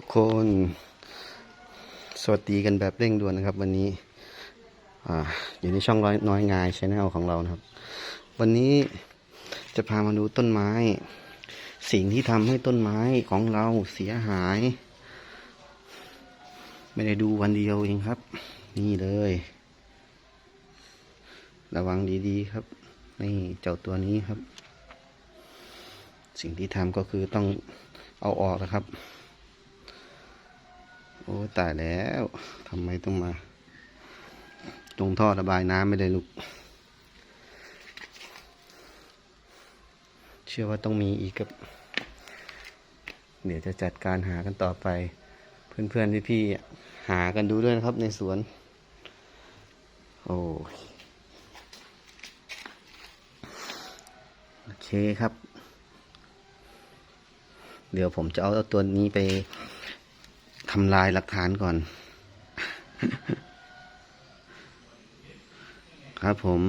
ทุกคน สวัสดีกันแบบเร่งด่วนนะครับ วันนี้ออยู่ในช่องร้อยน้อยงายชแนลของเรานะครับ วันนี้จะพามาดูต้นไม้ สิ่งที่ทำให้ต้นไม้ของเราเสียหาย ไม่ได้ดูวันเดียวเองครับ นี่เลย ระวังดีๆครับนี่เจ้าตัวนี้ครับ สิ่งที่ทำก็คือต้องเอาออกนะครับ อ้ตายแล้วทำไมต้องมา ตรงท่อระบายน้ำไม่ได้ลูก เชื่อว่าต้องมีอีกครับ เดี๋ยวจะจัดการหากันต่อไป เพื่อนๆพี่ๆหากันดูด้วยนะครับในสวน โอ้โอเคครับ เดี๋ยวผมจะเอาตัวนี้ไป ทำลายหลักฐานก่อน ครับผม